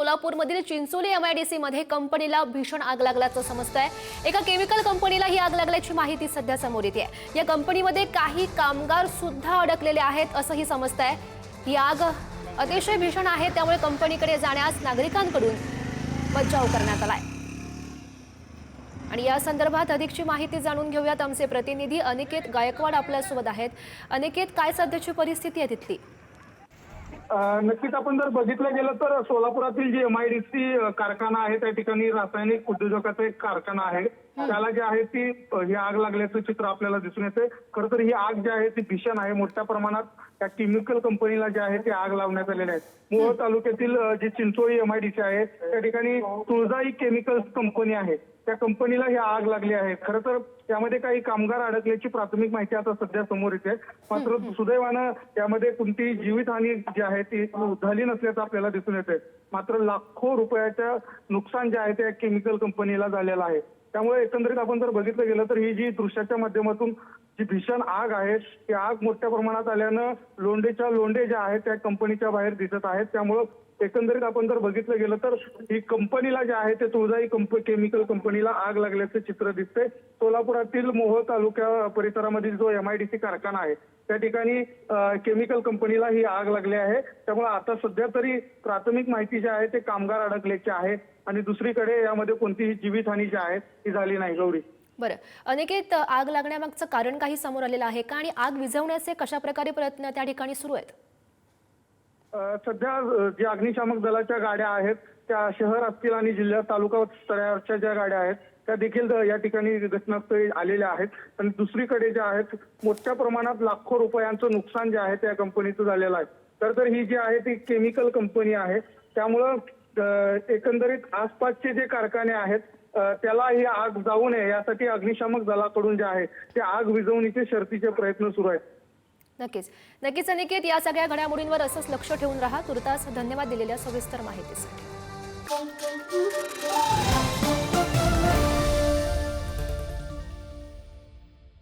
सोलापूरमधील Chincholi MIDC मध्ये कंपनीला भीषण आग लागल्याचं समजत आहे एका केमिकल कंपनीला ही आग लागल्याची माहिती सध्या समोर येते या कंपनीमध्ये काही कामगार सुद्धा अडकलेले आहेत असंही समजत आहे ही आग अतिशय भीषण आहे त्यामुळे कंपनीकडे जाण्यास नागरिकांकडून बचाव करण्यात आलाय. आणि या संदर्भात अधिकची माहिती जाणून घेऊयात आमचे प्रतिनिधी अनिकेत गायकवाड आपल्यासोबत आहेत. अनिकेत काय सध्याची परिस्थिती आहे तिथली? नक्कीच आपण जर बघितलं गेलं तर सोलापुरातील जी एमआयडीसी कारखाना आहे त्या ठिकाणी रासायनिक उद्योजकाचा एक कारखाना आहे. त्याला जे आहे ती ही आग लागल्याचं चित्र आपल्याला दिसून येते खरं तर ही आग जी आहे ती भीषण आहे. मोठ्या प्रमाणात त्या केमिकल कंपनीला जे आहे ते आग लावण्यात आलेले आहे मोहोळ तालुक्यातील जी चिंचोळी एमआयडीसी आहे त्या ठिकाणी तुळजाई केमिकल्स कंपनी आहे. त्या कंपनीला ही आग लागली आहे. खरं तर त्यामध्ये काही कामगार अडकल्याची प्राथमिक माहिती आता सध्या समोर येते. मात्र सुदैवानं त्यामध्ये कोणतीही जीवितहानी जी आहे ती झाली नसल्याचं आपल्याला दिसून येते मात्र लाखो रुपयाचं नुकसान जे आहे ते केमिकल कंपनीला झालेलं आहे. त्यामुळे एकंदरीत आपण जर बघितलं गेलं तर ही जी दृश्याच्या माध्यमातून जी भीषण आग आहे ती आग मोठ्या प्रमाणात आल्यानं लोंढेच्या लोंढे ज्या आहेत त्या कंपनीच्या बाहेर दिसत आहेत. त्यामुळं एकंदरीत आपण जर बघितलं गेलं तर ही कंपनीला जे आहे ते तुळजाई कंप केमिकल कंपनीला आग लागल्याचं चित्र दिसते सोलापुरातील मोहोळ तालुक्या परिसरामधील जो एमआयडीसी कारखाना आहे त्या ठिकाणी केमिकल कंपनीला ही आग लागली आहे. त्यामुळे आता सध्या तरी प्राथमिक माहिती जी आहे ते कामगार अडकल्याची आहे. आणि दुसरीकडे यामध्ये कोणतीही जीवितहानी जी आहे ती झाली नाही. गौरी. बरं. अनेकेत आग लागण्यामागचं कारण काही समोर आलेलं आहे का? आणि आग विझवण्याचे कशा प्रकारे प्रयत्न त्या ठिकाणी सुरू आहेत? सध्या ज्या अग्निशामक दलाच्या गाड्या आहेत त्या शहर असतील आणि जिल्हा तालुका स्तरावरच्या ज्या गाड्या आहेत त्या देखील या ठिकाणी घटनास्थळी आलेल्या आहेत. आणि दुसरीकडे ज्या आहेत मोठ्या प्रमाणात लाखो रुपयांचं नुकसान जे आहे त्या कंपनीचं झालेलं आहे. तर तर ही जी आहे ती केमिकल कंपनी आहे. त्यामुळं एकंदरीत आसपासचे जे कारखाने आहेत त्याला ही आग जाऊ नये यासाठी अग्निशामक दलाकडून जे आहे ते आग विझवणीचे शर्तीचे प्रयत्न सुरू आहेत. नक्कीच. नक्कीच अनिकेत या सगळ्या घडामोडींवर असंच लक्ष ठेवून राहा. तुर्तास धन्यवाद दिलेल्या सविस्तर माहितीसाठी.